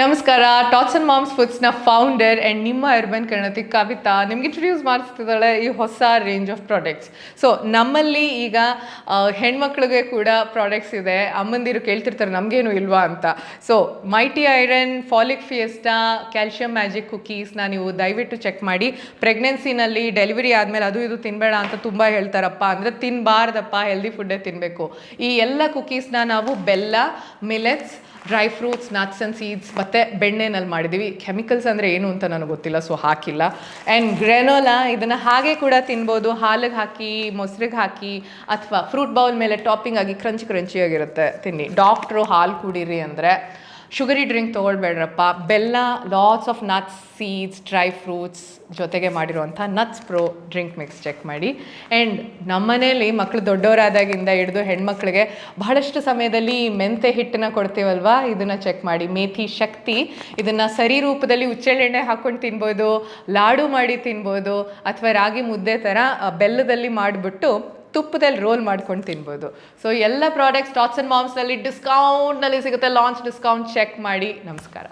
ನಮಸ್ಕಾರ. Tots and moms ಫುಡ್ಸ್ನ founder and ನಿಮ್ಮ ಅರ್ಬನ್ ಕಣತಿ ಕವಿತಾ ನಿಮ್ಗೆ ಇಂಟ್ರೊಡ್ಯೂಸ್ ಮಾಡಿಸ್ತಿದ್ದಾಳೆ ಈ ಹೊಸ ರೇಂಜ್ ಆಫ್ ಪ್ರಾಡಕ್ಟ್ಸ್ ಸೊ ನಮ್ಮಲ್ಲಿ ಈಗ ಹೆಣ್ಮಕ್ಳಿಗೆ ಕೂಡ ಪ್ರಾಡಕ್ಟ್ಸ್ ಇದೆ. ಅಮ್ಮಂದಿರು ಕೇಳ್ತಿರ್ತಾರೆ, ನಮಗೇನು ಇಲ್ವಾ? ಅಂತ. So mighty iron folic fiesta calcium magic ಕುಕೀಸ್ನ ನೀವು ದಯವಿಟ್ಟು ಚೆಕ್ ಮಾಡಿ. ಪ್ರೆಗ್ನೆನ್ಸಿನಲ್ಲಿ ಡೆಲಿವರಿ ಆದಮೇಲೆ ಅದು ಇದು ತಿನ್ನಬೇಡ ಅಂತ ತುಂಬ ಹೇಳ್ತಾರಪ್ಪ. ಅಂದರೆ ತಿನ್ನಬಾರ್ದಪ್ಪ ಹೆಲ್ದಿ ಫುಡ್ಡೇ ತಿನ್ನಬೇಕು ಈ ಎಲ್ಲ ಕುಕೀಸ್ನ ನಾವು ಬೆಲ್ಲ millets dry fruits nuts and seeds ಮತ್ತು ಬೆಣ್ಣೆನಲ್ಲಿ ಮಾಡಿದ್ದೀವಿ. ಕೆಮಿಕಲ್ಸ್ ಅಂದರೆ ಏನು ಅಂತ ನನಗೆ ಗೊತ್ತಿಲ್ಲ ಸೊ ಹಾಕಿಲ್ಲ. ಆ್ಯಂಡ್ ಗ್ರೆನೋಲಾ ಇದನ್ನು ಹಾಗೆ ಕೂಡ ತಿನ್ಬೋದು. ಹಾಲಿಗೆ ಹಾಕಿ, ಮೊಸರಿಗೆ ಹಾಕಿ, ಅಥವಾ ಫ್ರೂಟ್ ಬೌಲ್ ಮೇಲೆ ಟಾಪಿಂಗ್ ಆಗಿ ಕ್ರಂಚಿ ಕ್ರಂಚಿಯಾಗಿರುತ್ತೆ ತಿನ್ನಿ. ಡಾಕ್ಟ್ರು ಹಾಲು ಕುಡೀರಿ ಅಂದರೆ ಶುಗರಿ ಡ್ರಿಂಕ್ ತೊಗೊಳ್ಬೇಡ್ರಪ್ಪ. ಬೆಲ್ಲ lots of nuts seeds dry fruits ಜೊತೆಗೆ ಮಾಡಿರುವಂಥ nuts pro drink mix check ಮಾಡಿ. ಆ್ಯಂಡ್ ನಮ್ಮನೇಲಿ ಮಕ್ಕಳು ದೊಡ್ಡವರಾದಾಗಿಂದ ಹಿಡಿದು ಹೆಣ್ಮಕ್ಳಿಗೆ ಬಹಳಷ್ಟು ಸಮಯದಲ್ಲಿ ಮೆಂತೆ ಹಿಟ್ಟನ್ನ ಕೊಡ್ತೀವಲ್ವಾ? ಇದನ್ನು ಚೆಕ್ ಮಾಡಿ. ಮೇಥಿ ಶಕ್ತಿ, ಇದನ್ನು ಸರಿ ರೂಪದಲ್ಲಿ ಉಚ್ಚೆಳ್ಳೆಣ್ಣೆ ಹಾಕ್ಕೊಂಡು ತಿನ್ಬೋದು, ಲಾಡು ಮಾಡಿ ತಿನ್ಬೋದು, ಅಥವಾ ರಾಗಿ ಮುದ್ದೆ ಥರ ಬೆಲ್ಲದಲ್ಲಿ ಮಾಡಿಬಿಟ್ಟು ತುಪ್ಪದಲ್ಲಿ ರೋಲ್ ಮಾಡ್ಕೊಂಡು ತಿನ್ಬೋದು. ಸೊ ಎಲ್ಲ ಪ್ರಾಡಕ್ಟ್ಸ್ ಟಾಟ್ಸ್ ಆ್ಯಂಡ್ ಮಾಮ್ಸ್ನಲ್ಲಿ ಡಿಸ್ಕೌಂಟ್ನಲ್ಲಿ ಸಿಗುತ್ತೆ. ಲಾಂಚ್ ಡಿಸ್ಕೌಂಟ್ ಚೆಕ್ ಮಾಡಿ. ನಮಸ್ಕಾರ.